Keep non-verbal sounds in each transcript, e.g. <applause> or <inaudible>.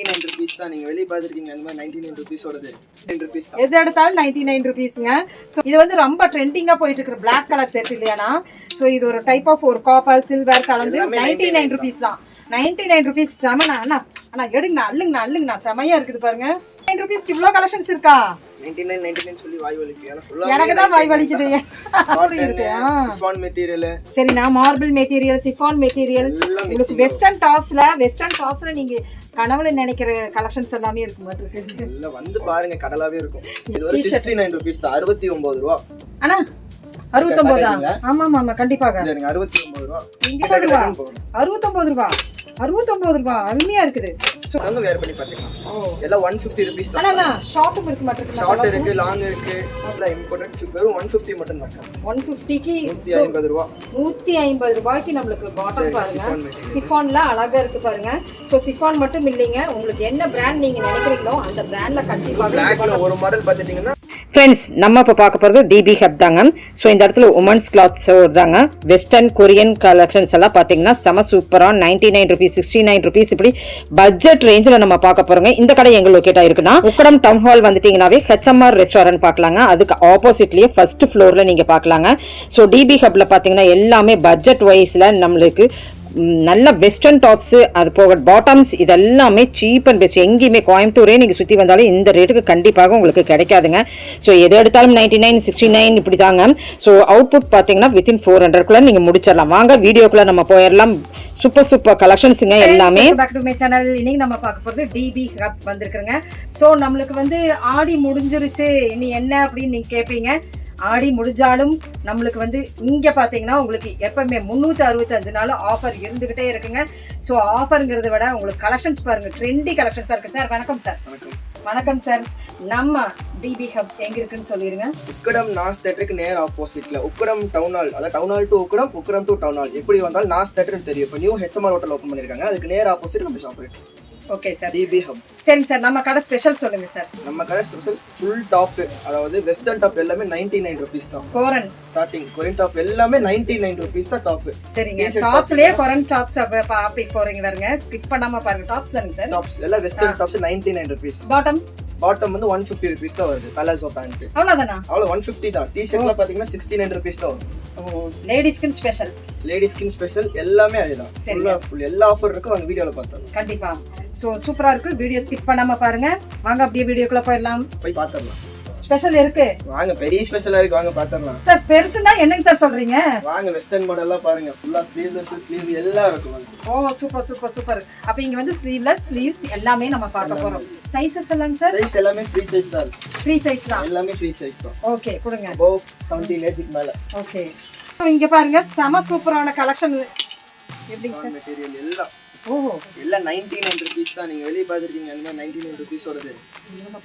Ninety nine rupees தான். நீங்க வெளியே பார்த்துருக்கீங்க அந்த மாதிரி நைன்டி நைன் ருபீஸோடது நைன் ருபீஸ் தான். எது எடுத்தாலும் நைன்டி நைன் ருபீஸுங்க ஸோ இது வந்து ரொம்ப ட்ரெண்டிங்காக போயிட்டு இருக்கிற பிளாக் கலர் செட் இல்லையானா ஸோ இது ஒரு டைப் ஆஃப் ஒரு காப்பர் சில்வர் கலந்து நைன்டி நைன் ருபீஸ் தான். நைன்டி நைன் ருபீஸ் செமண்ணா. அண்ணா அண்ணா எடுங்கண்ணா அள்ளுங்கண்ணா அள்ளுங்கண்ணா. செமையா இருக்குது பாருங்க. நைன் ருபீஸ்க்கு இவ்வளோ கலெக்ஷன்ஸ் இருக்கா? நைன்டி நைன் நைன்டி நைன் சொல்லி வாய் வலிக்கு ஏன்னா ஃபுல்லா எனக்கு தான் வாய் வலிக்குது. <laughs> அப்படி இருக்கு. சிஃபான் மெட்டீரியல் சரிண்ணா மார்பிள் மெட்டீரியல் சிஃபான் மெட்டீரியல் உங்களுக்கு வெஸ்டர்ன் டாப்ஸ்ல வெஸ்டர்ன் டாப்ஸ்ல நீங்க கனவுல நினைக்கிற கலெக்ஷன்ஸ் எல்லாமே இருக்கு. எல்லாம் வந்து பாருங்க கடலாவே இருக்கும். இது ஒரு சிக்ஸ்டி நைன் ருபீஸ் தான். அறுபத்தி ஒன்பது ரூபா. அண்ணா அறுபத்தொன்பதா? சாப்பிட்டீங்களா? ஆமா ஆமா கண்டிப்பாக. அறுபத்தி ஒன்பது ரூபா. அறுபத்தொன்பது ரூபா. அறுபத்தொன்பது ரூபா. அருமையா இருக்குது. So- நாங்க வேர் பண்ணி பார்த்துக்கலாம் எல்லாம் ஒன் ஃபிஃப்டி ருபீஸ் தான். ஷாப்பும் இருக்கு மாட்டிருக்கு ஷார்ட் இருக்கு லாங் இருக்கு. எல்லாம் இம்பார்ட்டன்ட் வெறும் ஒன் ஃபிஃப்டி மட்டும் தாங்க ஒன் ஃபிஃப்டிக்கு நூற்றி ஐம்பது ரூபா. நூத்தி ஐம்பது ரூபாய்க்கு நம்மளுக்கு பாட்டம் பாருங்க. சிஃபான்ல அழகா இருக்கு பாருங்க. ஸோ சிஃபான் மட்டும் இல்லைங்க. உங்களுக்கு என்ன பிராண்ட் நீங்க நினைக்கிறீங்களோ அந்த பிராண்ட்ல கண்டிப்பாக ஒரு மாடல் பார்த்துட்டீங்கன்னா ஃப்ரெண்ட்ஸ் நம்ம இப்போ பார்க்க போகிறது டிபி ஹப் தாங்க. ஸோ இந்த இடத்துல உமன்ஸ் கிளாத்ஸ் தாங்க வெஸ்டர்ன் கொரியன் கலெக்ஷன்ஸ் எல்லாம் பார்த்தீங்கன்னா செம சூப்பராக ninety nine rupees sixty nine rupees இப்படி பட்ஜெட் ரேஞ்சில் நம்ம பார்க்க போகிறோங்க இந்த கடை எங்கள் லொக்கேட் ஆயிருக்குன்னா உக்கடம் டவுன் ஹால் வந்துட்டீங்கன்னாவே ஹெச்எம்ஆர் ரெஸ்டாரண்ட் பார்க்கலாங்க. அதுக்கு ஆப்போசிட்லேயே ஃபர்ஸ்ட் ஃப்ளோரில் நீங்கள் பார்க்கலாங்க. ஸோ டிபி ஹப்பில் பார்த்தீங்கன்னா எல்லாமே பட்ஜெட் வைஸில் நம்மளுக்கு நல்ல வெஸ்டர்ன் டாப்ஸு அது போக பாட்டம்ஸ் இதெல்லாமே சீப் அண்ட் பெஸ்ட் எங்கேயுமே கோயம்புத்தூரே நீங்கள் சுற்றி வந்தாலும் இந்த ரேட்டுக்கு கண்டிப்பாக உங்களுக்கு கிடைக்காதுங்க. ஸோ எது எடுத்தாலும் நைன்டி நைன் சிக்ஸ்டி நைன் இப்படி தாங்க ஸோ அவுட்புட் பார்த்தீங்கன்னா வித்தின் ஃபோர் ஹண்ட்ரட்குள்ளே நீங்கள் முடிச்சிடலாம். வாங்க வீடியோக்குள்ளே நம்ம போயிடலாம். சூப்பர் சூப்பர் கலெக்ஷன்ஸுங்க எல்லாமே. பேக் டு மை சேனல் இன்னைக்கு நம்ம பார்க்க போறது டிபி ஹப் வந்திருக்குங்க. சோ நம்மளுக்கு வந்து ஆடி முடிஞ்சிருச்சு. இனி என்ன அப்படின்னு நீங்க கேட்பீங்க ஆடி முடிஞ்சாலும் நம்மளுக்கு வந்து இங்க பாத்தீங்கன்னா உங்களுக்கு எப்பவுமே முந்நூற்றி அறுபத்தஞ்சு நாள் ஆஃபர் இருந்துகிட்டே இருக்குங்க. ஸோ ஆஃபருங்கிறத விட உங்களுக்கு கலெக்ஷன்ஸ் பாருங்க. ட்ரெண்டி கலெக்ஷன்ஸா இருக்கு. சார் வணக்கம் சார் வணக்கம். சார் நம்ம டிபி ஹப் எங்க இருக்குன்னு சொல்லிருங்க. உக்கடம் நாஸ் தேட்டருக்கு நேர் ஆப்போசிட்ல உக்கடம் டவுன் ஹால் அதாவது town hall to Ukkadam Ukkadam to town hall எப்படி வந்தாலும் நாஸ் தேட்டர் தெரியும். இப்போ நியூ ஹெச்எம்ஆர் ஹோட்டல் ஓப்பன் பண்ணிருக்காங்க. அதுக்கு நேர் ஆப்போசிட் நம்ம ஷாப் இருக்கு. ஓகே சார் டிபி ஹப் சரிங்க சார் நம்ம கடை ஸ்பெஷல் சொல்லுங்க சார் நம்ம கடை ஸ்பெஷல் ஃபுல் டாப் அதாவது வெஸ்டர்ன் டாப் எல்லாமே நைன்டி நைன் ருபீஸ் தான். கோரன் ஸ்டார்டிங் கொரியன் டாப் எல்லாமே நைன்டி நைன் ருபீஸ் தான் டாப் சரிங்க. டாப்ஸ்லயே கொரன் டாப்ஸ் பாப்பிக்கு போறீங்க பாருங்க. ஸ்கிப் பண்ணாம பாருங்க. டாப்ஸ் தானுங்க சார் டாப்ஸ் எல்லாம் western tops ninety nine rupees bottom bottom வந்து ஒன் ஃபிஃப்டி ருபீஸ் தான் வருது பலாசோ பேண்ட் அவ்வளவுதானா? அவ்வளோ ஒன் ஃபிஃப்டி தான். டிஷர்ட்லாம் பார்த்தீங்கன்னா சிக்ஸ்டி நைன் ருபீஸ் தான் வரும் லேடிஸ்க்கு ஸ்பெஷல் லேடிஸ் ஸ்கின் ஸ்பெஷல் எல்லாமே அதுதான். ஃபுல்லாக ஃபுல் எல்லா ஆஃபர் இருக்கும் அந்த வீடியோவில் பார்த்தோம் கண்டிப்பா. சோ சூப்பரா இருக்கு. வீடியோ ஸ்கிப் பண்ணாம பாருங்க. வாங்க அப்படியே வீடியோக்குள்ள போயிடலாம். போய் பார்த்துடலாம் ஸ்பெஷல் இருக்கு. வாங்க பெரிய ஸ்பெஷலாக இருக்கு. வாங்க பார்த்துடலாம் சார் பெருசுன்னா என்னங்க சார் சொல்றீங்க? வாங்க வெஸ்டர்ன் மாடல்லாம் பாருங்க. ஃபுல்லாக ஸ்லீவ்லெஸ் ஸ்லீவ் எல்லாம் இருக்கும். ஓ சூப்பர் சூப்பர் சூப்பர் அப்ப இங்க வந்து ஸ்லீவ்லெஸ் ஸ்லீவ்ஸ் எல்லாமே நம்ம பார்க்க போறோம். சைஸஸ் எல்லாங்க சார் சைஸ் எல்லாமே ஃப்ரீ சைஸ் தான் ஃப்ரீ சைஸ் தான். எல்லாமே ஃப்ரீ சைஸ் தான். ஓகே கொடுங்க. அபோவ் செவன்டீன் ஏஜுக்கு மேலே. ஓகே இங்க பாருங்க செம சூப்பரான கலெக்ஷன் எப்படிங்க சார் மெட்டீரியல் எல்லாம். எல்லாம் நைன்டி நைன் ருபீஸ் தான். நீங்கள் வெளியே பார்த்துருக்கீங்க அந்த மாதிரி நைன்டி நைன்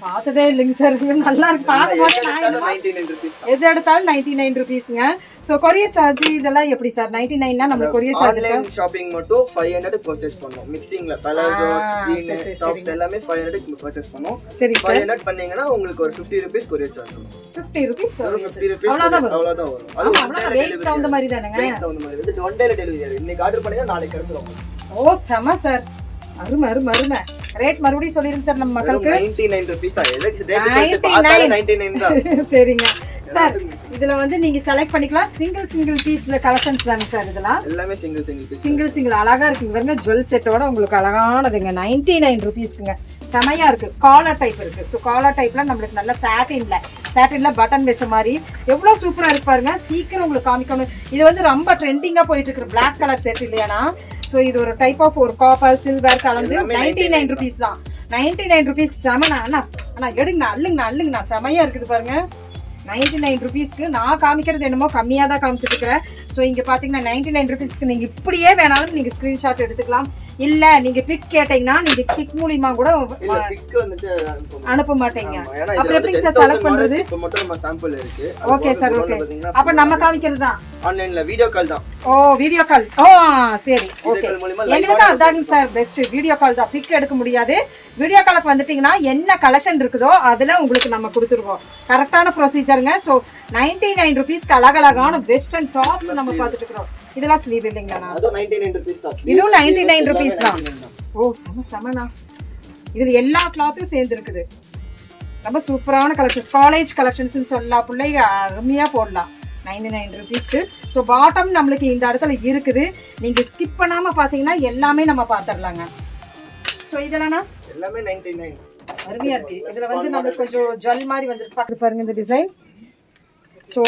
பார்த்ததே இல்லைங்க சார் நல்லா இருக்கு. ருபீஸ் எது எடுத்தாலும் நைன்டி நைன் ருபீஸுங்க ஸோ கொரியர் சார்ஜ் இதெல்லாம் எப்படி சார் நைன்டி நைன்னா நம்ம கொரியர் சார்ஜ் ஷாப்பிங் மட்டும் ஃபைவ் ஹண்ட்ரட் பர்ச்சேஸ் பண்ணோம். மிக்சிங்ல பலாசோ டாப்ஸ் எல்லாமே ஃபைவ் ஹண்ட்ரட் பர்ச்சேஸ் பண்ணோம். சரி ஃபைவ் ஹண்ட்ரட் பண்ணீங்கன்னா உங்களுக்கு ஒரு ஃபிஃப்டி ருபீஸ் கொரியர் சார்ஜ் வரும். ஃபிஃப்டி ருபீஸ் ஒரு ஃபிஃப்டி ருபீஸ் அவ்வளோதான் வரும். அது ஒன் டேல தகுந்த மாதிரி தானேங்க? தகுந்த மாதிரி. வந்து ஒன் டேல டெலிவரி இன்னைக்கு ஆர்டர் பண்ணீங்கன்னா நாளைக்கு கிடைச்சிரும். ஓ செம சார். அருமை அருமை அருமை. ரேட் மறுபடியும் சொல்லிருங்க சார் நம்ம மக்களுக்கு. நைன்டி நைன் ருபீஸ் தான். எதுக்கு ரேட் 99. சொல்லிட்டு பார்த்தாலே நைன்டி நைன் தான். <laughs> சரிங்க. சார் இதுல வந்து நீங்க செலக்ட் பண்ணிக்கலாம். சிங்கிள் சிங்கிள் பீஸ்ல கலெக்ஷன்ஸ் தானே சார் இதெல்லாம்? எல்லாமே single single piece single single அழகா இருக்குங்க. பாருங்க ஜுவல் செட்டோட உங்களுக்கு அழகானதுங்க. நைன்டி நைன் ருபீஸ்க்குங்க செமையா இருக்கு. காலர் டைப் இருக்கு. ஸோ காலர் டைப்ல நம்மளுக்கு நல்ல சாட்டின்ல சாட்டின்ல பட்டன் வச்ச மாதிரி. எவ்வளவு சூப்பரா இருக்கு பாருங்க. சீக்கிரம் உங்களுக்கு காமிக்கணும். இது வந்து ரொம்ப ட்ரெண்டிங்கா போயிட்டு இருக்கிற பிளாக் கலர் செட் இல்லையானா? ஸோ இது ஒரு டைப் ஆஃப் ஒரு காப்பர் சில்வர் கலந்து நைன்டி நைன் ருபீஸ் தான். நைன்டி நைன் ருபீஸ் செமண்ணா அண்ணா அண்ணா எடுங்கண்ணா அள்ளுங்கண்ணா அள்ளுங்கண்ணா செமையா இருக்குது பாருங்க. நைன்டி நைன் ருபீஸ்க்கு நான் காமிக்கிறது என்னமோ கம்மியாக தான் காமிச்சிட்டு இருக்கிறேன் ஸோ இங்கே பார்த்தீங்கன்னா நைன்டி நைன் ருபீஸ்க்கு நீங்கள் இப்படியே வேணாலும் நீங்கள் ஸ்க்ரீன்ஷாட் எடுத்துக்கலாம். இல்லை நீங்கள் பிக் கேட்டிங்கன்னா நீங்கள் பிக் மூலியமா கூட அனுப்ப மாட்டீங்க. அப்புறம் வந்து சார் 10,000 செலக்ட் பண்ணுறது models இப்ப மட்டும் நம்ம சாம்பிள் இருக்கு. ஓகே சார் ஓகே அப்போ நம்ம காமிக்கிறது தான். ஆன்லைன்ல வீடியோ கால் தான். ஓ வீடியோ கால் ஓ சரி. ஓகே எங்களுக்கு அதாங்க சார் பெஸ்ட் வீடியோ கால் தான். பிக் எடுக்க முடியாது. வீடியோ காலுக்கு வந்துட்டீங்கன்னா என்ன கலெக்ஷன் இருக்குதோ அதில் உங்களுக்கு நம்ம கொடுத்துருவோம். கரெக்டான ப்ரொசீஜருங்க ஸோ நைன்டி நைன் ருபீஸ்க்கு அழகழகான வெஸ்டர்ன் டாப்ஸ் நம்ம பார்த்துட்டு இருக்கிறோம். இதெல்லாம் ஸ்லீவ் இல்லைங்களா அதுவும் 99 ருபீஸ் தான். இதுவும் 99 எல்லாமே rupees தான். 99 தான். ஓ செம செமண்ணா. இதில் எல்லா கிளாத்தும் சேர்ந்து இருக்குது ரொம்ப சூப்பரான கலெக்ஷன்ஸ் காலேஜ் கலெக்ஷன்ஸ்னு சொல்லலாம். பிள்ளைங்க அருமையாக போடலாம். நைன்டி நைன் ருபீஸ்க்கு ஸோ பாட்டம் நம்மளுக்கு இந்த இடத்துல இருக்குது. நீங்கள் ஸ்கிப் பண்ணாமல் பார்த்தீங்கன்னா எல்லாமே நம்ம பார்த்துடலாங்க. ஸோ இதெல்லாம் எல்லாமே நைன்டி நைன் அருமையா இருக்கு. இதுல வந்து நம்மளுக்கு கொஞ்சம் ஜுவல் மாதிரி வந்துருக்கு. பாத்து பாருங்க இந்த டிசைன் ஸோ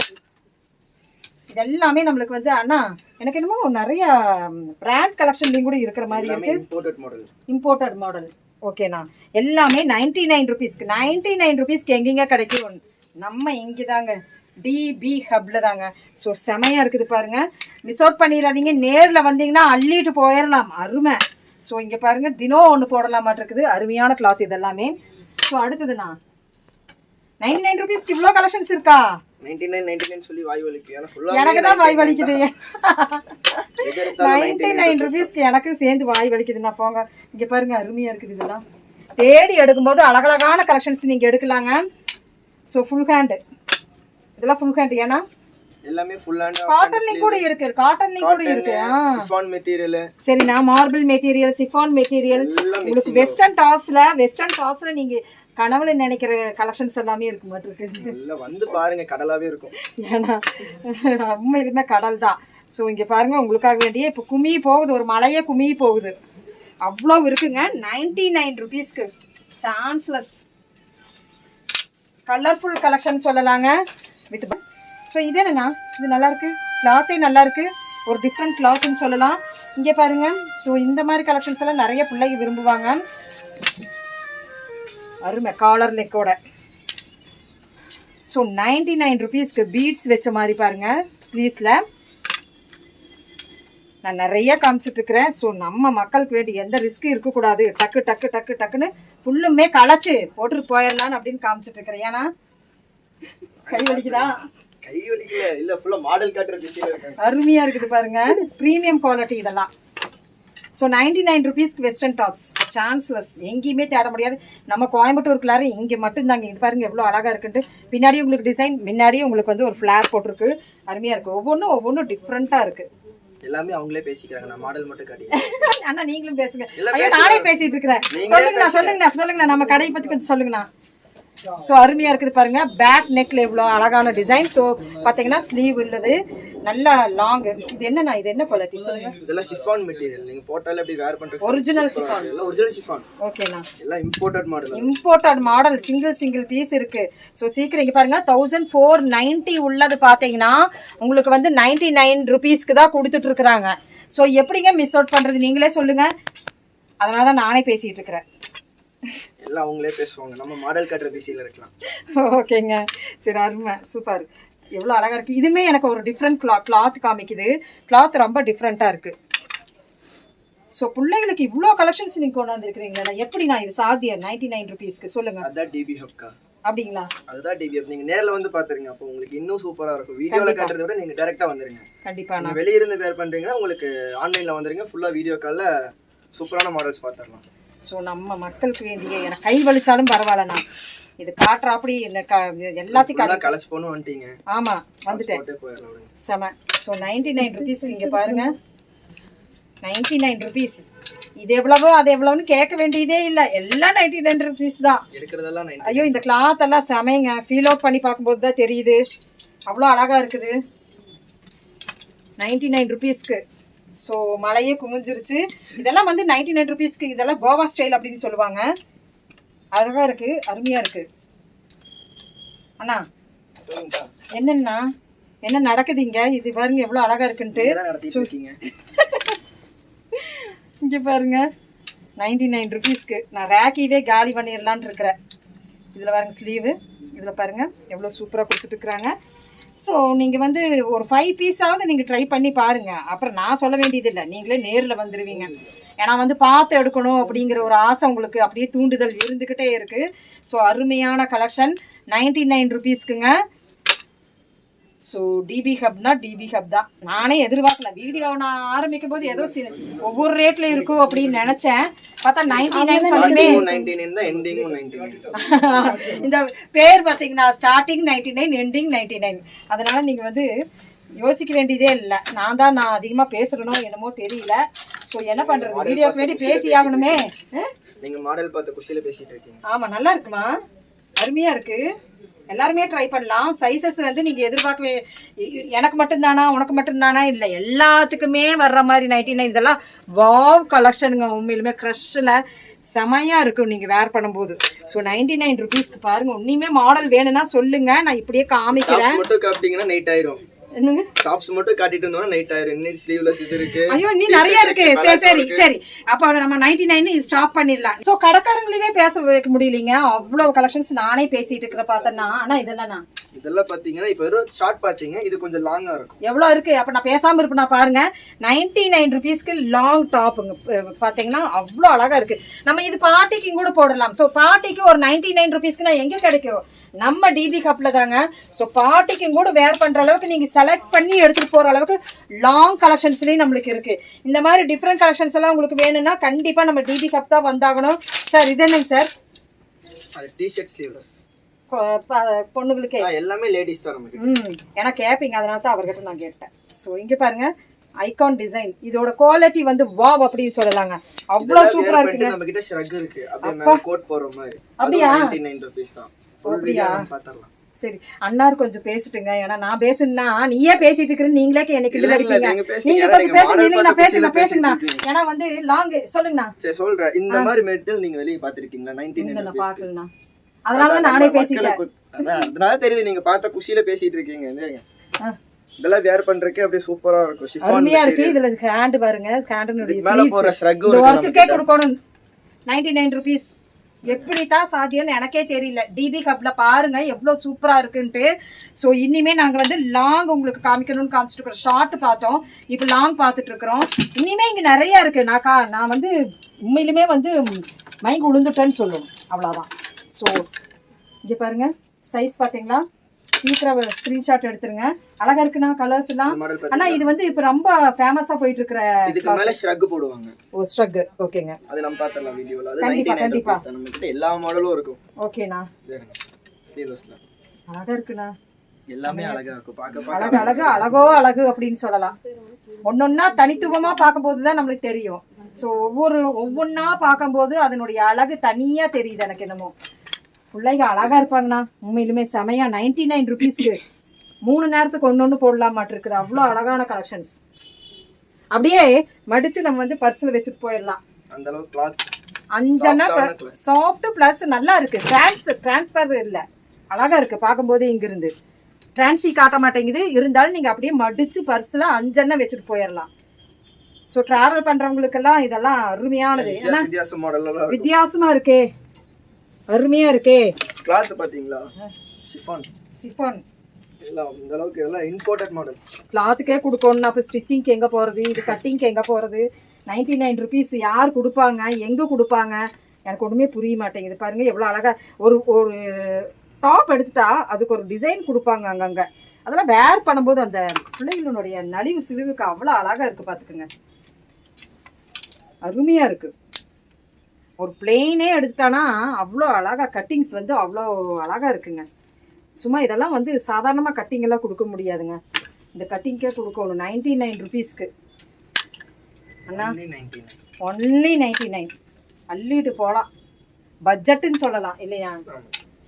இது எல்லாமே நம்மளுக்கு வந்து அண்ணா எனக்கு என்னமோ நிறைய பிராண்ட் கலெக்ஷன்லையும் கூட இருக்கிற மாதிரி இருக்கு. இம்போர்ட்டட் மாடல் ஓகேண்ணா எல்லாமே நைன்டி நைன் ருபீஸ்க்கு நைன்டி நைன் ருபீஸ்க்கு எங்கெங்க கிடைக்கும் நம்ம இங்கே தாங்க டிபி ஹப்ல தாங்க. ஸோ செமையா இருக்குது பாருங்க. மிஸ் அவுட் பண்ணிடாதீங்க. நேர்ல வந்தீங்கன்னா அள்ளிட்டு போயிடலாம் அருமை. ஸோ இங்க பாருங்க. தினம் ஒன்று போடலாமாட்டு இருக்குது அருமையான கிளாத் இதெல்லாமே. ஸோ அடுத்ததுண்ணா நைன்டி நைன் ருபீஸ்க்கு இவ்வளோ கலெக்ஷன்ஸ் இருக்கா? நைன்டி நைன் நைன்டி நைன் சொல்லி வாய் வலிக்கு. ஏன்னா ஃபுல்லா எனக்கு தான் வாய் வலிக்குது. நைன்டி நைன் ருபீஸ்க்கு எனக்கு சேர்ந்து வாய் வலிக்குதுண்ணா போங்க. இங்க பாருங்க அருமையா இருக்குது இதெல்லாம். தேடி எடுக்கும்போது அழகழகான கலெக்ஷன்ஸ் நீங்க எடுக்கலாங்க. ஸோ ஃபுல் ஹேண்டு இதெல்லாம் ஃபுல் ஹேண்ட் ஏன்னா எல்லாமே ஃபுல் ஹேண்ட் காட்டன்லையும் கூட இருக்கு. காட்டன்லையும் கூட இருக்கு. சிஃபான் மெட்டீரியல் சரிண்ணா மார்பிள் மெட்டீரியல் சிஃபான் மெட்டீரியல் உங்களுக்கு வெஸ்டர்ன் டாப்ஸ்ல வெஸ்டர்ன் டாப்ஸ்ல நீங்க கனவுல நினைக்கிற கலெக்ஷன்ஸ் எல்லாமே இருக்கு மட்டும் இருக்குது எல்லாம் வந்து பாருங்க கடலாவே இருக்கும். ஏன்னா உண்மையிலுமே கடல் தான். ஸோ இங்கே பாருங்க உங்களுக்காக வேண்டிய இப்போ குமி போகுது ஒரு மலையே குமி போகுது. அவ்வளோ இருக்குங்க. நைன்டி நைன் ருபீஸ்க்கு சான்ஸ்லெஸ் கலர்ஃபுல் கலெக்ஷன் சொல்லலாங்க. வித் ஸோ இது என்னண்ணா இது நல்லா இருக்கு கிளாத்தே நல்லா இருக்கு ஒரு டிஃப்ரெண்ட் கிளாத்னு சொல்லலாம். இங்கே பாருங்க. ஸோ இந்த மாதிரி கலெக்ஷன்ஸ் எல்லாம் நிறைய பிள்ளைங்க விரும்புவாங்க. அருமை காலர் லெக்கோட ஸோ நைன்டி நைன் ருபீஸ்க்கு பீட்ஸ் வச்ச மாதிரி பாருங்க. ஸ்லீவ்ஸில் நான் நிறைய காமிச்சிட்டு இருக்கிறேன் ஸோ நம்ம மக்களுக்கு வேண்டி எந்த ரிஸ்க்கும் இருக்கக்கூடாது. டக்கு டக்கு டக்கு டக்குன்னு ஃபுல்லுமே களைச்சு போட்டுட்டு போயிடலான்னு அப்படின்னு காமிச்சிட்டு இருக்கிறேன் ஏன்னா? கை வலிக்குதா? கை வலிக்கல. இல்ல ஃபுல்லா மாடல் காட்டுற டிசைன் இருக்காங்க அருமையா இருக்குது பாருங்க. ப்ரீமியம் குவாலிட்டி இதெல்லாம். ஸோ நைன்டி நைன் ருபீஸ்க்கு வெஸ்டர்ன் டாப்ஸ் சான்ஸ்லெஸ் எங்கேயுமே தேட முடியாது. நம்ம கோயம்புத்தூருக்குள்ளார இங்கே மட்டும்தாங்க. இது பாருங்க எவ்வளோ அழகா இருக்குன்ட்டு. பின்னாடி உங்களுக்கு டிசைன் முன்னாடியே உங்களுக்கு வந்து ஒரு ஃப்ளார் போட்டிருக்கு. அருமையா இருக்கு. ஒவ்வொன்றும் ஒவ்வொன்றும் டிஃப்ரெண்ட்டாக இருக்கு. எல்லாமே அவங்களே பேசிக்கிறாங்க. நான் மாடல் மட்டும் காட்டி அண்ணா நீங்களும் பேசுங்க. ஐயோ நானே பேசிட்டு இருக்கிறேன். சொல்லுங்கண்ணா சொல்லுங்கண்ணா சொல்லுங்கண்ணா. நம்ம கடையை பத்தி கொஞ்சம் சொல்லுங்கண்ணா. ஸோ அருமையா இருக்குது பாருங்க. பேக் நெக்ல எவ்வளோ அழகான டிசைன் ஸோ பாத்தீங்கன்னா ஸ்லீவ் உள்ளது. நல்லா லாங் இது என்னண்ணா? இது என்ன குவாலிட்டி இதெல்லாம் ஷிஃபான் மெட்டீரியல் நீங்க போட்டாலே அப்படி வேர் பண்றது ஒரிஜினல் சிஃபான் எல்லாம் ஒரிஜினல் ஷிஃபான் ஓகேண்ணா எல்லாம் imported model imported model single single piece இருக்கு. ஸோ சீக்கிரம் இங்க பாருங்க. தௌசண்ட் ஃபோர் நைன்டி உள்ளது பாத்தீங்கன்னா உங்களுக்கு வந்து நைன்டி நைன் ருபீஸ்க்கு தான் கொடுத்துட்டு இருக்கிறாங்க. ஸோ எப்படிங்க மிஸ் அவுட் பண்றது? நீங்களே சொல்லுங்க. அதனால தான் நானே பேசிட்டு இருக்கிறேன். எல்லாம் அவங்களே பேசுவாங்க. நம்ம மாடல் காட்டுற பிசியில இருக்கலாம். ஓகேங்க. சரி அருமை. சூப்பர். எவ்வளோ அழகா இருக்கு. இதுமே எனக்கு ஒரு டிஃப்ரெண்ட் கிளா கிளாத் காமிக்குது. கிளாத் ரொம்ப டிஃப்ரெண்ட்டாக இருக்கு. ஸோ பிள்ளைங்களுக்கு இவ்வளோ கலெக்ஷன்ஸ் நீங்கள் கொண்டு வந்திருக்கிறீங்களா எப்படி நான் இது சாத்தியம் நைன்டி நைன் ருபீஸ்க்கு சொல்லுங்க. அதான் டிபி ஹப்கா அப்படிங்களா? அதுதான் டிபி ஹப் நீங்க நேர்ல வந்து பாத்துருங்க. அப்போ உங்களுக்கு இன்னும் சூப்பரா இருக்கும். வீடியோல காட்டுறதை விட நீங்க டைரக்டா வந்துருங்க. கண்டிப்பா நீங்க வெளிய இருந்து வேர் பண்றீங்கன்னா உங்களுக்கு ஆன்லைன்ல வந்துருங்க. ஃபுல்லா வீடியோ கால்ல சூப்பரான மாடல்ஸ் பாத்துரலாம். ஸோ நம்ம மக்களுக்கு வேண்டிய எனக்கு கை வலிச்சாலும் பரவாயில்லண்ணா இது காட்டுற அப்படி எல்லாத்தையும் கலர்ஸ் போன்னு வந்துட்டீங்க. ஆமா வந்துட்டேன். செம. ஸோ நைன்டி நைன் ருபீஸ்க்கு இங்கே பாருங்க. நைன்டி நைன் ருபீஸ் இது எவ்வளவோ அது எவ்வளோன்னு கேட்க வேண்டியதே இல்லை. எல்லாம் நைன்டி நைன் ருபீஸ் தான் ஐயோ இந்த கிளாத் எல்லாம் செமைங்க. ஃபீல் அவுட் பண்ணி பார்க்கும்போது தான் தெரியுது. அவ்வளோ அழகாக இருக்குது. நைன்டி நைன் ருபீஸ்க்கு ஸோ மழையே குமிஞ்சிருச்சு. இதெல்லாம் வந்து நைன்டி நைன் ருபீஸ்க்கு இதெல்லாம் கோவா ஸ்டைல் அப்படின்னு சொல்லுவாங்க. அழகாக இருக்குது அருமையாக இருக்குது அண்ணா என்னண்ணா? என்ன நடக்குது இங்க? இது பாருங்க எவ்வளவு அழகா இருக்குன்ட்டு. <laughs> இங்க பாருங்க நைன்டி நைன் ருபீஸ்க்கு நான் ரேக்கிவே காலி பண்ணிடலான்னு இருக்கிறேன். இதில் பாருங்க ஸ்லீவு இதில் பாருங்க எவ்வளோ சூப்பராக கொடுத்துட்டு இருக்கிறாங்க. ஸோ நீங்கள் வந்து ஒரு ஃபைவ் பீஸாவது நீங்கள் ட்ரை பண்ணி பாருங்கள் அப்புறம் நான் சொல்ல வேண்டியதில்லை. நீங்களே நேரில் வந்துடுவீங்க ஏன்னா வந்து பார்த்து எடுக்கணும் அப்படிங்கிற ஒரு ஆசை உங்களுக்கு அப்படியே தூண்டுதல் இருந்துக்கிட்டே இருக்குது ஸோ அருமையான கலெக்ஷன் நைன்டி நைன் ருபீஸ்க்குங்க ஸோ டிபி ஹப்னா டிபி ஹப் தான். நானே எதிர்பார்க்கல. வீடியோ நான் ஆரம்பிக்கும் போது ஏதோ ஒவ்வொரு ரேட்ல இருக்கும் அப்படின்னு நினைச்சேன். பார்த்தா நைன்டி நைன் சொல்லுமே இந்த பேர் பார்த்தீங்கன்னா starting ninety nine ending ninety nine அதனால நீங்க வந்து யோசிக்க வேண்டியதே இல்லை. நான் தான் நான் அதிகமாக பேசுறேனோ என்னமோ தெரியல. ஸோ என்ன பண்ணுறது வீடியோக்கு வேண்டி பேசி ஆகணுமே. ஆ? நீங்க மாடல் பார்த்த குஷியில பேசிட்டு இருக்கீங்க. ஆமாம் நல்லா இருக்குமா? அருமையாக இருக்கு. எல்லாருமே ட்ரை பண்ணலாம். சைஸஸ் வந்து நீங்கள் எதிர்பார்க்க எனக்கு மட்டும்தானா உனக்கு மட்டும்தானா? இல்லை எல்லாத்துக்குமே வர்ற மாதிரி நைன்டி நைன் இதெல்லாம் வாவ் கலெக்ஷனுங்க உண்மையிலுமே க்ரஷில் செமையாக இருக்கும் நீங்கள் வேர் பண்ணும்போது. ஸோ நைன்டி நைன் ருபீஸ்க்கு பாருங்கள் உன்னையுமே மாடல் வேணும்னா சொல்லுங்கள் நான் இப்படியே காமிக்கிறேன். நைட் ஆயிரும். என்னங்க? டாப்ஸ் மட்டும் காட்டிட்டு இருந்தோம்னா நைட் ஆயிரும். இன்னும் ஸ்லீவ்லெஸ் இது இருக்கு. ஐயோ இன்னும் நிறைய இருக்கு. சரி சரி சரி. அப்போ நம்ம நைன்டி நைன் ஸ்டாப் பண்ணிடலாம். ஸோ கடைக்காரங்களே பேச வைக்க முடியலைங்க. அவ்வளோ கலெக்ஷன்ஸ் நானே பேசிட்டு இருக்கிற பார்த்தேன்னா. ஆனா இதெல்லாம் நான் இதெல்லாம் பாத்தீங்கன்னா இப்ப வெறும் ஷார்ட் பாத்தீங்க. இது கொஞ்சம் லாங்கா இருக்கும். எவ்வளோ இருக்கு? அப்போ நான் பேசாமல் இருப்பேன் நான் பாருங்க நைன்டி நைன் ருபீஸ்க்கு லாங் டாப்புங்க பார்த்தீங்கன்னா அவ்வளோ அழகா இருக்கு. நம்ம இது பார்ட்டிக்கும் கூட போடலாம். ஸோ பார்ட்டிக்கு ஒரு நைன்டி நைன் ருபீஸ்க்கு நான் எங்கே கிடைக்கும்? நம்ம டிபி கப்பில் தாங்க. ஸோ பார்ட்டிக்கும் கூட வேர் பண்ணுற அளவுக்கு நீங்கள் செலக்ட் பண்ணி எடுத்துகிட்டு போகிற அளவுக்கு லாங் கலெக்ஷன்ஸ்லேயும் நம்மளுக்கு இருக்கு. இந்த மாதிரி டிஃப்ரெண்ட் கலெக்ஷன்ஸ் எல்லாம் உங்களுக்கு வேணும்னா கண்டிப்பாக நம்ம டிபி கப் தான் வந்தாகணும். சார் இது என்னங்க சார் பொண்ணுங்களுக்கு. எல்லாமே லேடிஸ் தான் நமக்கு ம் ஏன்னா கேட்பீங்க அதனால தான் அவர்கிட்ட நான் கேட்டேன். ஸோ இங்க பாருங்க ஐகான் டிசைன் இதோட குவாலிட்டி வந்து வாவ் அப்படின்னு சொல்லலாங்க. அவ்வளோ சூப்பரா இருக்குங்க. நம்ம கிட்ட ஷ்ரக் இருக்கு. அப்படியே கோட் போற மாதிரி. அப்படியா? நைன்டி நைன் ருபீஸ் தான். ஃபுல் வீடியோ பாத்திரலாம் சரி அண்ணார் கொஞ்சம் பேசிட்டுங்க. ஏன்னா நான் பேசுனா நீயே பேசிட்டு இருக்கிறேன்னு நீங்களே என்னை இல்ல, அடிப்பீங்க. நீங்க பேசுங்க. கொஞ்சம் பேசுங்க நான் பேசுங்க பேசிட்டு ஏன்னா வந்து லாங் சொல்லுங்கண்ணா. சரி சொல்றேன். இந்த மாதிரி மெட்டீரியல் நீங்க வெளிய பாத்திருக்கீங்களா நைன்டி இல்ல நைன் நான் பார்க்கலண்ணா. அதனால தான் நானே பேசிட்டேன். அதான் அதனால தெரியுது நீங்க பார்த்த குஷியில பேசிட்டு இருக்கீங்க. இதெல்லாம் வேர் பண்றதுக்கு அப்படியே சூப்பரா இருக்கும். ஷிஃபான் இருக்கு. இதுல ஹேண்ட் பாருங்க ஹேண்ட் மேல போற ஷ்ரக் ஒர்க்குக்கே கொடுக்கணும். நைன்டி நைன் ருபீஸ் எப்படி தான் சாத்தியம்னு எனக்கே தெரியல. டிபி கப்ல பாருங்க எவ்வளோ சூப்பரா இருக்குன்ட்டு. ஸோ இனிமே நாங்க வந்து லாங் உங்களுக்கு காமிக்கணும்னு காமிச்சிட்டு இருக்கிறோம் ஷார்ட் பார்த்தோம். இப்போ லாங் பார்த்துட்டு இருக்கிறோம். இனிமே இங்க நிறைய இருக்கு. நான் கா நான் வந்து உண்மையிலுமே வந்து மயங்கி உளுந்துட்டேன்னு சொல்லுவோம் அவ்வளோதான் ஸோ இங்க பாருங்க. சைஸ் பாத்தீங்களா சீக்கிரம் ஸ்க்ரீன்ஷாட் எடுத்துருங்க. அழகா இருக்குண்ணா கலர்ஸ் எல்லாம். ஆனா இது வந்து இப்ப ரொம்ப ஃபேமஸா போயிட்டு இருக்கிற இதுக்கு மேல ஷ்ரக் போடுவாங்க. ஓ ஸ்ட்ரக் ஓகேங்க. அது நம்ம பாத்திரலாம் வீடியோல அது கண்டிப்பா, 99 கண்டிப்பா. நம்ம கிட்ட எல்லா மாடலும் இருக்கும். ஓகேண்ணா. ஸ்லீவ்லெஸ்ல அழகா இருக்குண்ணா. எல்லாமே அழகா இருக்கும். பார்க்க அழகு அழகு அழகோ அழகு அப்படின்னு சொல்லலாம். ஒன்னொன்னா தனித்துவமா பார்க்கும்போது தான் நம்மளுக்கு தெரியும். ஸோ ஒவ்வொரு ஒவ்வொன்றா பார்க்கும்போது அதனுடைய அழகு தனியா தெரியுது எனக்கு என்னமோ. பிள்ளைங்க அழகா இருப்பாங்கண்ணா. உண்மையிலுமே செமையா நைன்டி நைன் ருபீஸ்க்கு மூணு நேரத்துக்கு ஒன்று ஒன்று போடலாமாட்டு இருக்குது. அவ்வளோ அழகான கலெக்ஷன்ஸ் அப்படியே மடிச்சு நம்ம வந்து பர்ஸில் வச்சுட்டு போயிடலாம். அந்த அளவுக்கு கிளாத் அஞ்சனா. சாஃப்ட் ப்ளஸ் நல்லா இருக்கு. டிரான்ஸ் டிரான்ஸ்ஃபர் இல்லை. அழகா இருக்கு. பார்க்கும்போது இங்கிருந்து. டிரான்சி காட்ட மாட்டேங்குது. இருந்தாலும் நீங்க அப்படியே மடிச்சு பர்ஸ்ல அஞ்செண்ணெய் வச்சுட்டு போயிடலாம். ஸோ டிராவல் பண்றவங்களுக்கெல்லாம் இதெல்லாம் அருமையானது. ஏன்னா வித்தியாச வித்தியாச மாடல் எல்லாம் இருக்கும். வித்தியாசமா இருக்கே. அருமையா இருக்கே. கிளாத் பாத்தீங்களா? ஷிஃபான் சிஃபான் எல்லாம் இந்த அளவுக்கு எல்லாம் இம்போர்ட்டட் மாடல் கிளாத்துக்கே கொடுக்கணும். அப்போ ஸ்டிச்சிங்க்கு எங்கே போகிறது இது கட்டிங்க்கு எங்கே போகிறது நைன்டி நைன் ருபீஸ் யார் கொடுப்பாங்க? எங்கே கொடுப்பாங்க? எனக்கு ஒன்றுமே புரிய மாட்டேங்குது. பாருங்க எவ்வளோ அழகா ஒரு ஒரு டாப் எடுத்துட்டா அதுக்கு ஒரு டிசைன் கொடுப்பாங்க அங்கங்கே. அதெல்லாம் வேர் பண்ணும்போது அந்த பிள்ளைகளுடைய நலிவு சிலிவுக்கு அவ்வளோ அழகா இருக்குது பார்த்துக்குங்க அருமையாக இருக்குது ஒரு பிளெயினே எடுத்துட்டானா அவ்வளோ அழகா கட்டிங்ஸ் வந்து அவ்வளோ அழகா இருக்குங்க. சும்மா இதெல்லாம் வந்து சாதாரணமாக கட்டிங் எல்லாம் கொடுக்க முடியாதுங்க. இந்த கட்டிங்க்கே கொடுக்கணும். நைன்டி நைன் ருபீஸ்க்கு அண்ணா ஒன்லி நைன்டி நைன் அள்ளிட்டு போகலாம் பட்ஜெட்டுன்னு சொல்லலாம் இல்லையா?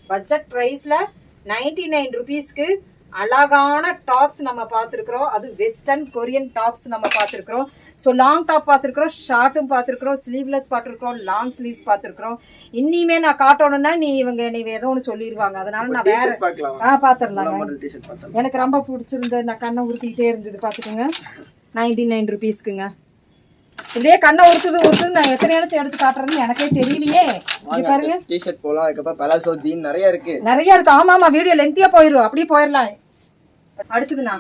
பட்ஜெட் ப்ரைஸில் நைன்டி நைன் ருபீஸ்க்கு அழகான டாப்ஸ் நம்ம பார்த்துருக்குறோம். அது வெஸ்டர்ன் கொரியன் டாப்ஸ் நம்ம பார்த்துருக்குறோம். ஸோ லாங் டாப் பார்த்துருக்குறோம் ஷார்ட்டும் பார்த்துருக்குறோம் ஸ்லீவ்லெஸ் பார்த்துருக்குறோம் லாங் ஸ்லீவ்ஸ் பார்த்துருக்குறோம். இனிமே நான் காட்டணும்னா நீ இவங்க நீ ஏதோ ஒன்று சொல்லிடுவாங்க அதனால நான் வேற ஆ பார்த்துடலாங்க. எனக்கு ரொம்ப பிடிச்சிருந்தது நான் கண்ணை உறுத்திக்கிட்டே இருந்தது பார்த்துக்கோங்க. நைன்டி நைன் ருபீஸ்க்குங்க இப்படியே கண்ணை உறுத்துது உறுத்துது நான் எத்தனை இடத்த எடுத்து காட்டுறதுன்னு எனக்கே தெரியலையே. பாருங்க. டிஷர்ட் போலாம். அதுக்கப்புறம் பலாசோ ஜீன் நிறைய இருக்கு. நிறைய இருக்கு. ஆமா ஆமா வீடியோ லென்த்தியா போயிடும் அப்படியே போயிடலாம் அடுத்ததுண்ணா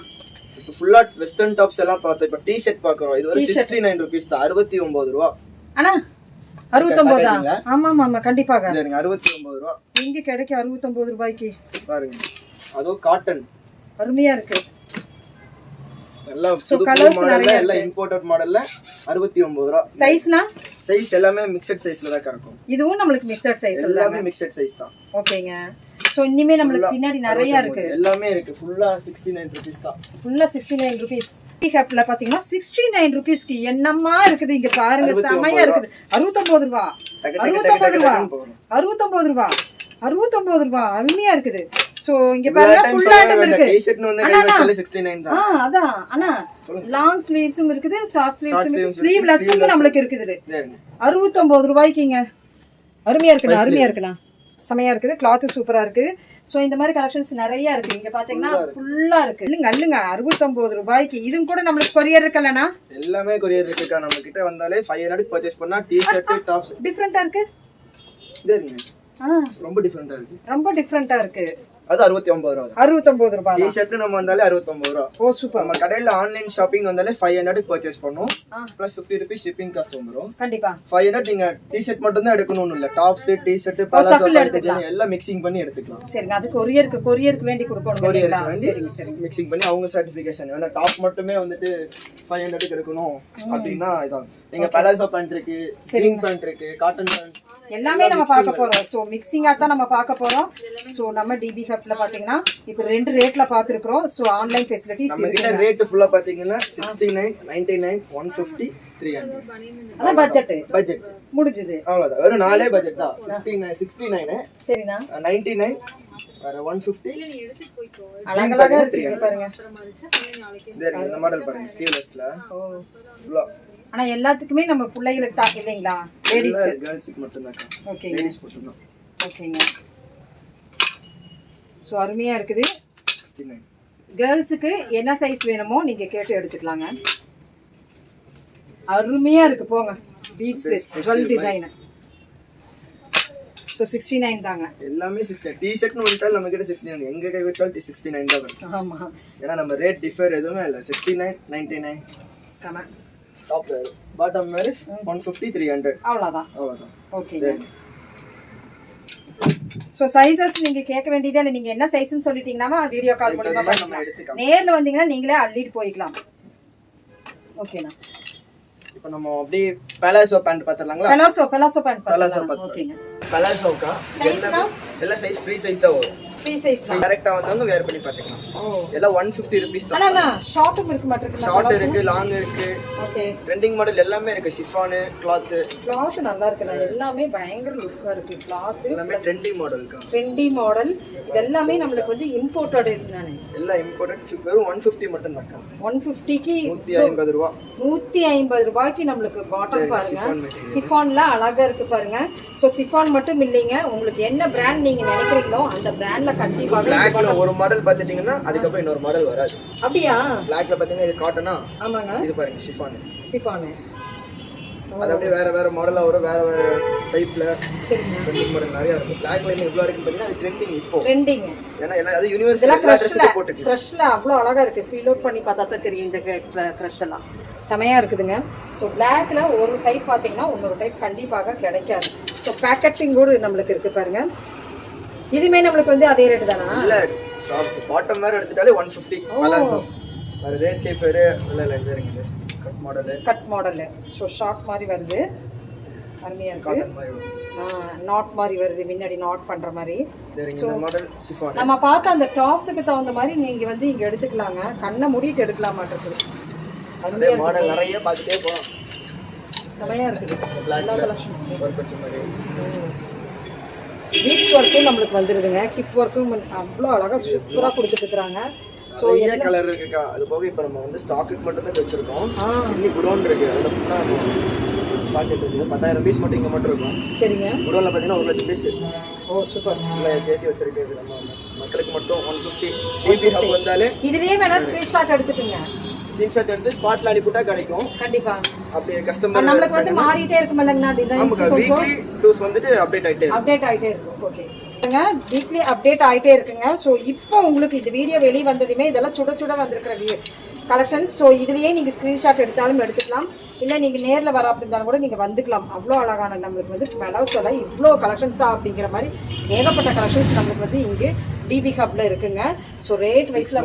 இப்போ ஃபுல்லா வெஸ்டர்ன் டாப்ஸ் எல்லாம் பார்த்தோம். இப்போ டிஷர்ட் பார்க்குறோம். இது ஒரு சிக்ஸ்டி நைன் ருபீஸ் தான். அறுபத்தி ஒன்பது ரூபா. அண்ணா அறுபத்தொம்போதா சாக்காதீங்க. ஆமா ஆமா ஆமா கண்டிப்பாக. எனக்கு அறுபத்தி ஒன்பது ரூபா. எங்க கிடைக்கும் அறுபத்தொம்போது ரூபாய்க்கு? பாருங்க. அதுவும் காட்டன் அருமையா இருக்கு. எல்லாம் நிறைய எல்லாம் இம்போர்ட்டட் மாடல்ல அறுபத்தி ஒன்பது ரூபா. சைஸ்னா சைஸ் எல்லாமே மிக்சட் சைஸ்ல தான் இருக்கும் இதுவும் நம்மளுக்கு மிக்சட் சைஸ் எல்லாமே மிக்சட் சைஸ் தான். ஓகேங்க. ஸோ இனிமே நம்மளுக்கு பின்னாடி நிறைய இருக்கு. எல்லாமே இருக்கு. ஃபுல்லா சிக்ஸ்டி நைன் ருபீஸ் தான். ஃபுல்லா சிக்ஸ்டி நைன் ருபீஸ் ஹேப்ல பாத்தீங்கன்னா சிக்ஸ்டி நைன் ருபீஸ்க்கு என்னமா இருக்குது? இங்க பாருங்க செமையா இருக்குது. அறுபத்தொன்பது ரூபா. அறுபத்தொன்பது ரூபா. அறுபத்தொன்பது ரூபா. அறுபத்தொன்பது ரூபா. அருமையா இருக்குது. சோ இங்க பாருங்க time ஃபுல் சொல்லவே ஆட்டம் வேண்டாம். இருக்கு. T-shirt-னு வந்து கை வச்சாலே 69 ஆ தான். அதான். ஆனா லாங் ஸ்லீவ்ஸும் இருக்குது ஷார்ட் ஸ்லீவ்ஸும் இருக்குது. ஸ்லீவ்லெஸ்ஸும் நம்மளுக்கு இருக்குது இதே. இருங்க. அறுபத்தொன்பது ரூபாய்க்குங்க. அருமையா இருக்குண்ணா அருமையா இருக்குண்ணா. செமையா இருக்குது. கிளாத் சூப்பரா இருக்கு. சோ இந்த மாதிரி கலெக்ஷன்ஸ் நிறைய இருக்கு. இங்க பாத்தீங்கன்னா ஃபுல்லா இருக்கு. இல்லைங்க அல்லுங்க அறுபத்தொன்பது ரூபாய்க்கு. இதுவும் கூட நம்மளுக்கு கொரியர் இருக்கலண்ணா. எல்லாமே கொரியர் இருக்குக்கா நம்ம கிட்ட வந்தாலே ஃபைவ் ஹண்ட்ரட் பர்ச்சேஸ் பண்ணா டி ஷர்ட் டாப்ஸ் டிஃப்ரெண்டா இருக்கு? இதே இருங்க ஆ. ரொம்ப டிஃப்ரெண்டா இருக்கு. ரொம்ப டிஃப்ரெண்டா இருக்கு. அது அறுபத்தி ஒன்பது ரூபா அறுபத்தொன்பது ரூபாய் டி ஷர்ட் நம்ம வந்தாலே அறுபத்தொன்பது ரூபா. ஓ சூப்பர். நம்ம கடையில ஆன்லைன் ஷாப்பிங் வந்தாலே ஃபைவ் ஹண்ட்ரட் பர்ச்சேஸ் பண்ணும். Plus fifty rupees shipping cost வந்துரும். கண்டிப்பா. ஃபைவ் ஹண்ட்ரட் நீங்க டி ஷர்ட் மட்டும் தான் எடுக்கணும்னு இல்ல. Tops T shirt palazzo. எல்லாம் மிக்சிங் பண்ணி எடுத்துக்கலாம். சரிங்க. அது கொரியருக்கு கொரியருக்கு வேண்டி கொடுக்கணும் கொரியருக்கு வேண்டி சரிங்க மிக்சிங் பண்ணி அவங்க சர்டிஃபிகேஷன் ஏன்னா டாப் மட்டுமே வந்துட்டு ஃபைவ் ஹண்ட்ரட் எடுக்கணும் அப்படின்னா இதான். நீங்க பலாசோ பேண்ட் இருக்கு ஸ்லிங் பேண்ட் இருக்கு காட்டன் பேண்ட் எல்லாமே நம்ம பார்க்க போறோம். ஸோ மிக்சிங்கா தான் நம்ம பார்க்க போறோம். ஸோ நம்ம டிபி ஹப்ல பாத்தீங்கன்னா இப்போ ரெண்டு ரேட்ல பார்த்துருக்குறோம் ஸோ ஆன்லைன் ஃபெசிலிட்டிஸ் நம்ம கிட்ட ரேட் ஃபுல்லா பாத்தீங்கன்னா sixty nine ninety nine one fifty three hundred அதான் பட்ஜெட் பட்ஜெட் முடிஞ்சுது. அவ்வளவுதான். வெறும் நாலே பட்ஜெட் தான். ஃபிஃப்டி நைன் சிக்ஸ்டி நைனு சரிண்ணா நைன்டி நைன் வேற ஒன் ஃபிஃப்டி அழகழகா பாருங்க இந்த மாடல் பாருங்க ஸ்டீவ்லெஸ்ல ஓ. ஃபுல்லா ஆனா எல்லாத்துக்குமே நம்ம பிள்ளைகளுக்கு தான் இல்லைங்களா? லேடிஸ் கேர்ள்ஸுக்கு மட்டும்தான்க்கா. ஓகேங்க. லேடிஸ் மட்டும்தான் ஓகேங்க. ஸோ அருமையா இருக்குது. கேர்ள்ஸுக்கு என்ன சைஸ் வேணுமோ நீங்க கேட்டு எடுத்துக்கலாங்க. அருமையா இருக்கு போங்க. பீட்ஸ் வச்சு dual design so sixty nine தாங்க. எல்லாமே சிக்ஸ்டி டி ஷர்ட்னு வந்துட்டால் நம்ம கிட்ட சிக்ஸ்டி நைன் எங்க கை வச்சாலும் சிக்ஸ்டி நைன் தான் வரும். ஆமா. ஏன்னா நம்ம ரேட் டிஃபர் எதுவுமே இல்லை. சிக்ஸ்டி நைன் நைன்டி நைன் செம டாப் பாட்டம் மாதிரி ஒன் ஃபிஃப்டி த்ரீ ஹண்ட்ரட் அவ்வளோதான் அவ்வளோதான் ஓகேங்க ஸோ சைஸஸ் நீங்க கேட்க வேண்டியதே இல்லை. நீங்க என்ன சைஸ்ன்னு சொல்லிட்டீங்கன்னா வீடியோ கால் மூலியமா நம்ம பண்ணிக்கலாம் நேர்ல வந்தீங்கன்னா நீங்களே அள்ளிட்டு போய்க்கலாம். ஓகேண்ணா இப்போ நம்ம அப்படியே பலாசோ பேண்ட் பார்த்துடலாங்களா? பெலாசோ பெலாசோ பேண்ட் பலாசோ ஓகேங்க பலாசோக்கா சைஸ்னா எல்லா சைஸ் ஃப்ரீ சைஸ் தான் வரும். ஃப்ரீ சைஸ் தான். டேரெக்டாக வந்தவங்க வேர் பண்ணி பார்த்துக்கலாம். ஓ. எல்லாம் ஒன் ஃபிஃப்டி ருபீஸ் தான். ஆனா ஷார்ட்டும் இருக்கு மாட்டிருக்குண்ணா ஷார்ட் இருக்கு லாங் இருக்கு. ஓகே ட்ரெண்டிங் மாடல் எல்லாமே இருக்கு ஷிஃபானு கிளாத் கிளாத் நல்லா இருக்குண்ணா எல்லாமே பயங்கர லுக்கா இருக்கு கிளாத் எல்லாமே மாடல் இருக்கா ட்ரெண்டி மாடல் இது எல்லாமே நம்மளுக்கு வந்து இம்போர்ட்டட் நானே. எல்லாம் இம்போர்ட்டட் வெறும் ஒன் ஃபிஃப்டி மட்டும் தான்க்கா ஒன் ஃபிஃப்டிக்கு நூற்றி ஐம்பது ரூபா. நூத்தி ஐம்பது ரூபாய்க்கு நம்மளுக்கு பாட்டம் பாருங்க. சிஃபான்ல அழகா இருக்கு பாருங்க. ஸோ சிஃபான் மட்டும் இல்லைங்க. உங்களுக்கு என்ன பிராண்ட் நீங்க நினைக்கிறீங்களோ அந்த பிராண்ட்ல கண்டிப்பாக பிளாக்ல ஒரு மாடல் பார்த்துட்டீங்கன்னா அதுக்கப்புறம் இன்னொரு மாடல் வராது. அப்படியா? பிளாக்ல பார்த்தீங்கன்னா இது காட்டனா ஆமாங்க. இது பாருங்க ஷிஃபானு சிஃபானு அது அப்படியே வேற வேற மாடலா வரும் வேற வேற டைப்ல ட்ரெண்டிங் மாடல் நிறைய இருக்கும். பிளாக்ல இன்னும் இவ்வளோ இருக்குன்னு பார்த்தீங்கன்னா அது ட்ரெண்டிங் இப்போ. ட்ரெண்டிங் ஏன்னா எல்லாம் அது யூனிவர்சல் க்ரஷ்ல க்ரஷ்ல அவ்வளோ அழகா இருக்கு. ஃபீல் அவுட் பண்ணி பார்த்தா தான் தெரியும் இந்த க்ரஷ் எல்லாம். செமையா இருக்குதுங்க. ஸோ பிளாக்ல ஒரு டைப் பார்த்தீங்கன்னா இன்னொரு டைப் கண்டிப்பாக கிடைக்காது. ஸோ பேக்கெட்டிங் கூட நம்மளுக்கு இருக்கு பாருங்க. இதுமே நம்மளுக்கு வந்து அதே ரேட்டு தானா? இல்ல பாட்டம் வேற எடுத்துட்டாலே ஒன் ஃபிஃப்டி பலாசோ வேற ரேட் டிஃபர் இல்ல இல்ல இந்த இருக்குது cut model cut model so short மாதிரி வருது. அருமையா இருக்கு. நாட் மாதிரி வருது. முன்னாடி நாட் பண்ற மாதிரி. நம்ம பார்த்த அந்த டாப்ஸுக்கு தகுந்த மாதிரி நீங்க வந்து இங்க எடுத்துக்கலாங்க. கண்ணை மூடிட்டு எடுக்கலாம் மாட்டிருக்கு இருக்கு மாடல் நிறைய பார்த்துட்டே போகலாம். செமையா இருக்குது. எல்லா கலெக்ஷன்ஸுமே பீட்ஸ் ஒர்க்கும் நம்மளுக்கு வந்துருதுங்க. ஹிப் ஒர்க்கும் அவ்வளோ அழகா சூப்பரா கொடுத்துட்டு இருக்கிறாங்க ஸோ நிறைய கலர் இருக்குக்கா. அது போக இப்போ நம்ம வந்து ஸ்டாக்குக்கு மட்டும் தான் வச்சிருக்கோம். ஆ. இன்னி குடோன் இருக்கு. அதில் ஃபுல்லாக ஸ்டாக் எடுத்துருக்கு பத்தாயிரம் பீஸ் மட்டும் இங்கே மட்டும் இருக்கும். சரிங்க. குடோனில் பார்த்தீங்கன்னா ஒரு லட்சம் பீஸ் ஓ சூப்பர் இல்லை ஏற்றி வச்சிருக்கிறது நம்ம மக்களுக்கு மட்டும் ஒன் ஃபிஃப்டி டிபி ஹப் வந்தாலே இதுலயே வேணா ஸ்கிரீன்ஷாட் எடுத்துக்கோங்க. ஸ்க்ரீன்ஷாட் எடுத்து ஸ்பாட்ல அனுப்பிவிட்டா கிடைக்கும். கண்டிப்பா. அப்படியே கஸ்டமர் நம்மளுக்கு வந்து மாறிட்டே இருக்குமில்லங்கண்ணா டிசைன்ஸ் ஆமாக்கா கொஞ்சம். வீக்லி டூஸ் வந்துட்டு அப்டேட் ஆகிட்டே இருக்கும். அப்டேட் ஆயிட்டே இருக்கும். ஓகே வீக்லி அப்டேட் ஆயிட்டே இருக்குங்க. ஸோ இப்போ உங்களுக்கு இந்த வீடியோ வெளியே வந்ததுமே இதெல்லாம் சுட சுட வந்திருக்கிற கலெக்ஷன்ஸ் ஸோ இதுலயே நீங்க ஸ்கிரீன்ஷாட் எடுத்தாலும் எடுத்துக்கலாம். இல்லை நீங்க நேர்ல வர அப்படி இருந்தாலும் கூட நீங்க வந்துக்கலாம். அவ்வளோ அழகான நம்மளுக்கு வந்து மெலவுஸில் இவ்வளோ கலெக்ஷன்ஸா அப்படிங்கிற மாதிரி ஏகப்பட்ட கலெக்ஷன்ஸ் நம்மளுக்கு வந்து இங்கே டிபி ஹப்ல இருக்குங்க. ஸோ ரேட் வைஸ்ல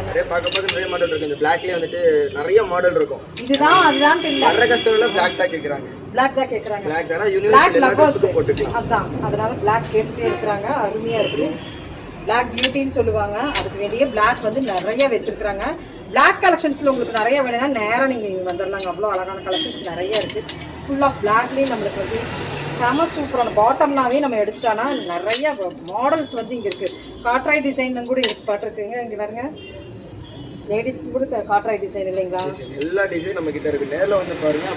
நிறைய பார்க்கும்போது நிறைய மாடல் இருக்கு. இந்த பிளாக்லயே வந்துட்டு நிறைய மாடல் இருக்கும். இதுதான் அதுதான் இல்லை. வர்ற கஸ்டமர்ல பிளாக் தான் கேட்குறாங்க பிளாக் தான் கேக்குறாங்க. பிளாக் தானே எல்லா லவர்ஸ் போட்டுக்கலாம். அதான். அதனால பிளாக் கேட்டுட்டே இருக்கிறாங்க. அருமையா இருக்கு. பிளாக் பியூட்டின்னு சொல்லுவாங்க. அதுக்கு வேண்டிய பிளாக் வந்து நிறைய வச்சிருக்காங்க பிளாக் கலெக்ஷன்ஸ்ல உங்களுக்கு நிறைய வேணும்னா நேரா நீங்க இங்க வந்துடலாங்க அவ்வளோ அழகான கலெக்ஷன்ஸ் நிறைய இருக்கு. ஃபுல் ஆஃப் பிளாக்லேயும் நம்மளுக்கு வந்து செம சூப்பரான பாட்டம்னாவே நம்ம எடுத்துட்டோம்னா நிறைய மாடல்ஸ் வந்து இங்க இருக்கு. காட்ராய் டிசைன் கூட இருக்கு. பாட்டிருக்குங்க இங்க பாருங்க. லேடிஸ்க்கு கூட காட்ராய் டிசைன் இல்லைங்களா? எல்லா டிசைன் நம்ம கிட்ட இருக்கு. நேர்ல வந்து பாருங்க.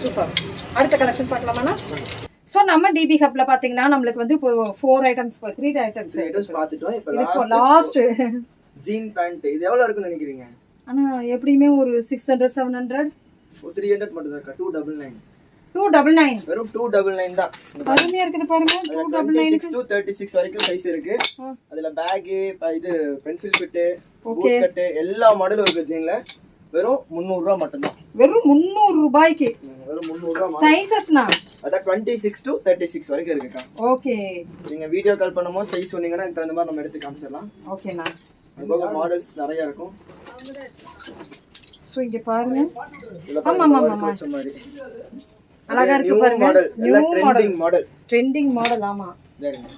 சூப்பர் அடுத்த கலெக்ஷன் பார்க்கலாமாண்ணா? ஸோ நம்ம டிபி ஹப்ல பார்த்தீங்கன்னா நம்மளுக்கு வந்து இப்போ four items three items items பார்த்துட்டோம். இப்போ லாஸ்ட் ஜீன் பேண்ட் இது எவ்வளோ இருக்குன்னு நினைக்கிறீங்க? ஆனால் எப்படியுமே ஒரு six hundred seven hundred three hundred மட்டும் தான் two double nine two double nine வெறும் டூ டபுள் நைன் தான். அருமையாக இருக்குது பாருங்க. Two double nine six to thirty six வரைக்கும் சைஸ் இருக்கு. அதுல பேகு இது pencil fit Okay. Boot cut எல்லா மாடலும் இருக்கு ஜீன்ல வெறும் முந்நூறுரூவா மட்டும்தான். வெறும் முந்நூறு ரூபாய்க்கு. வெறும் முந்நூறுரூவா மாடல். சைசஸ்னா அதான் twenty six to thirty six வரைக்கும் இருக்குக்கா. ஓகே நீங்க வீடியோ கால் பண்ணும்போது சைஸ் சொன்னீங்கன்னா அதுக்கு தகுந்த மாதிரி நம்ம எடுத்து காமிச்சிடலாம். ஓகேண்ணா அதுபோக மாடல்ஸ் நிறைய இருக்கும். ஸோ இங்கே பாருங்க. ஆமா, ஆமா, ஆமா. மாதிரி. அழகா இருக்கு பாருங்க. மாடல் எல்லாம் ட்ரெண்டிங் மாடல் ட்ரெண்டிங் மாடல் ஆமா.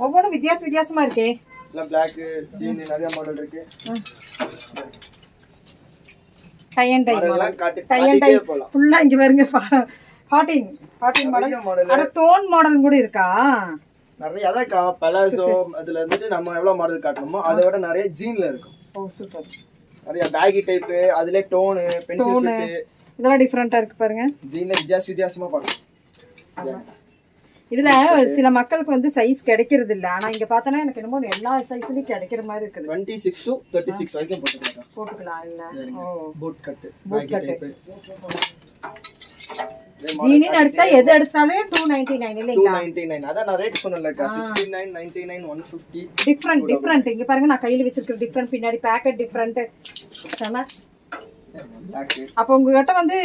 ஒவ்வொன்றும் வித்தியாச வித்தியாசமா இருக்கே. எல்லாம் பிளாக் ஜீன் நிறைய மாடல் இருக்கு. டை அண்ட் டை மாடல் காட்டி டை அண்ட் டை காட்டிட்டே போலாம். ஃபுல்லா இங்க பாருங்க ஃபார்ட்டின் ஃபார்ட்டின் மாடல் அட டோன் மாடல் கூட இருக்கா? நிறைய அதான் பலாசோ அதுல இருந்துட்டு நம்ம எவ்வளவு மாடல் காட்டணுமோ அதை விட நிறைய ஜீன்ல இருக்கும். ஓ சூப்பர் நிறைய பேகி டைப் அதுல டோனு பென்சில் இதெல்லாம் டிஃப்ரெண்டா இருக்கு பாருங்க. ஜீன்ல வித்தியாச வித்தியாசமா பார்க்கலாம். இதுல சில மக்களுக்கு வந்து சைஸ் கிடைக்கிறது இல்ல ஆனா இங்க பார்த்தோன்னா எனக்கு என்னமோ எல்லா சைஸ்லயும் கிடைக்கிற மாதிரி இருக்குது. Twenty six to thirty six வரைக்கும் போட்டுக்கலாம். போட்டுக்கலாம் இல்ல? ஓ. Boot cut cut. டைப் ஜீனின்னு எடுத்தா எது எடுத்தாலும் டூ நைன்டி நைன் இல்லைங்களா? நைன்டி நைன் அதான் நான் rate சொன்னேன்லக்கா sixty nine ninety nine one fifty different different இங்க பாருங்க நான் கையில வச்சிருக்கிற டிஃப்ரெண்ட் பின்னாடி பேக்கெட் டிஃப்ரெண்ட் செம அப்போ உங்ககிட்ட வந்து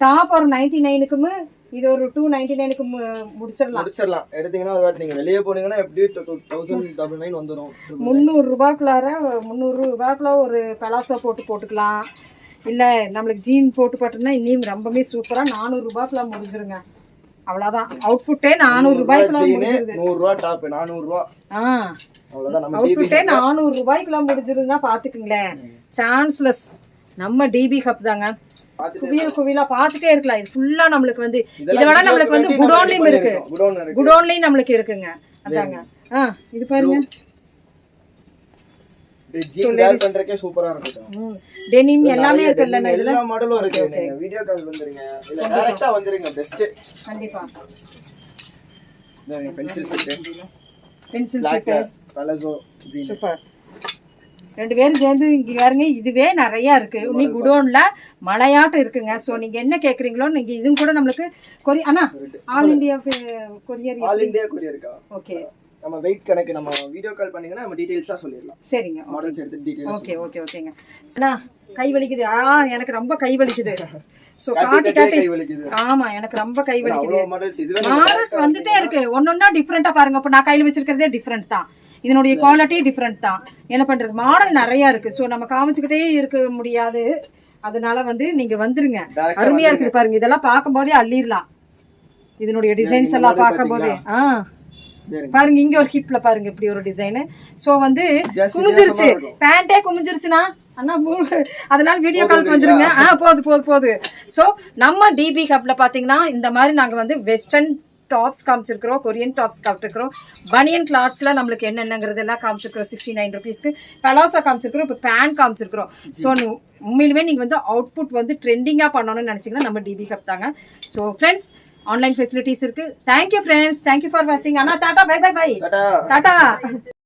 டாப் ஒரு நைன்டி நைனுக்கும் இது ஒரு டூ நைன்டி நைனுக்கு முடிச்சிடலாம். முடிச்சிடலாம். எடுத்தீங்கன்னா ஒரு வாட்டி நீங்க வெளியே போனீங்கன்னா எப்படியும் தௌசண்ட் டபுள் நைன் வந்துடும் முந்நூறு ரூபாய்க்குள்ளார முந்நூறு ரூபாய்க்குள்ள ஒரு பலாசோ போட்டு போட்டுக்கலாம். இல்லை நம்மளுக்கு ஜீன் போட்டு போட்டோம்னா இன்னும் ரொம்பவே சூப்பராக நானூறு ரூபாய்க்குள்ள முடிஞ்சிருங்க. அவ்வளோதான் அவுட்ஃபுட்டே நானூறு ரூபாய்க்குள்ள முடிஞ்சிருது. நூறு ரூபா டாப் நானூறு ரூபா. ஆ. அவ்வளவுதான். நம்ம அவுட்ஃபுட்டே நானூறு ரூபாய்க்குள்ள முடிஞ்சிருந்தா பார்த்துக்குங்களேன் சான்ஸ்லெஸ் நம்ம டிபி ஹப் தாங்க. குவியல் குவியலா பார்த்துட்டே இருக்கலாம். இது ஃபுல்லா நம்மளுக்கு வந்து இதை விட நம்மளுக்கு வந்து குடோன்லயும் இருக்கு. குடோன்லயும் நம்மளுக்கு இருக்குங்க. அதாங்க. ஆ இது பாருங்க. டெனிம் எல்லாமே இருக்குல்ல எல்லா இதுல? மாடலும் இருக்கு. வீடியோ கால் வந்துருங்க. இல்ல டைரக்டா வந்துருங்க. பெஸ்ட் கண்டிப்பா. Pencil fit pencil black palazzo super ரெண்டு பேரும் சேர்ந்து இங்க பாருங்க இதுவே நிறைய இருக்கு. இன்னி குடோன்ல மலையாட்டம் இருக்குங்க. ஸோ நீங்க என்ன கேக்குறீங்களோ நீங்க இதுவும் கூட நம்மளுக்கு கொரி அண்ணா all India courier all India கொரியருக்கா okay நம்ம வெயிட் கணக்கு நம்ம வீடியோ கால் பண்ணீங்கன்னா நம்ம டீடைல்ஸா சொல்லிடலாம். சரிங்க மாடல்ஸ் எடுத்து டீடைல்ஸ் ஓகே ஓகே ஓகேங்க அண்ணா கை வலிக்குது. ஆ எனக்கு ரொம்ப கை வலிக்குது. ஸோ காட்டி காட்டி ஆமா எனக்கு ரொம்ப கை வலிக்குது. மாடல்ஸ் வந்துட்டே இருக்கு. ஒன்னொன்னா டிஃப்ரெண்டா பாருங்க. இப்போ நான் கையில வச்சிருக்கிறதே டிஃப்ரெண்ட் தான். இதனுடைய குவாலிட்டி டிஃப்ரெண்ட் தான். என்ன பண்றது? மாடல் நிறைய இருக்கு. ஸோ நம்ம காமிச்சுக்கிட்டே இருக்க முடியாது. அதனால வந்து நீங்க வந்துருங்க. அருமையா இருக்குது பாருங்க. இதெல்லாம் பார்க்கும்போதே அள்ளிடலாம். இதனுடைய டிசைன்ஸ் எல்லாம் பார்க்கும்போது. ஆ. பாருங்க இங்க ஒரு ஹிப்ல பாருங்க இப்படி ஒரு டிசைன் சோ வந்து குமிஞ்சிருச்சு. பேண்டே குமிஞ்சிருச்சுன்னா அண்ணா அதனால வீடியோ கால் வந்துருங்க. ஆ போது போது போது. சோ நம்ம டிபி ஹப்ல பாத்தீங்கன்னா இந்த மாதிரி நாங்க வந்து வெஸ்டர்ன் டாப்ஸ் காமிச்சிருக்கிறோம் கொரியன் டாப்ஸ் காமிச்சிருக்கிறோம். பனியன் கிளாத்ஸ்ல நம்மளுக்கு என்னென்னங்கிறது எல்லாம் காமிச்சிருக்கிறோம் சிக்ஸ்டி நைன் ருபீஸ்க்கு பலாசா காமிச்சிருக்கிறோம் இப்போ பேண்ட் காமிச்சிருக்கிறோம். ஸோ உண்மையிலுமே நீங்கள் வந்து அவுட்புட் வந்து ட்ரெண்டிங்காக பண்ணணும்னு நினச்சிங்கன்னா நம்ம டிபி ஹப் தாங்க. ஸோ ஃப்ரெண்ட்ஸ் ஆன்லைன் ஃபெசிலிட்டிஸ் இருக்கு. Thank you friends thank you for வாட்சிங் அண்ணா tata bye bye bye tata. Tata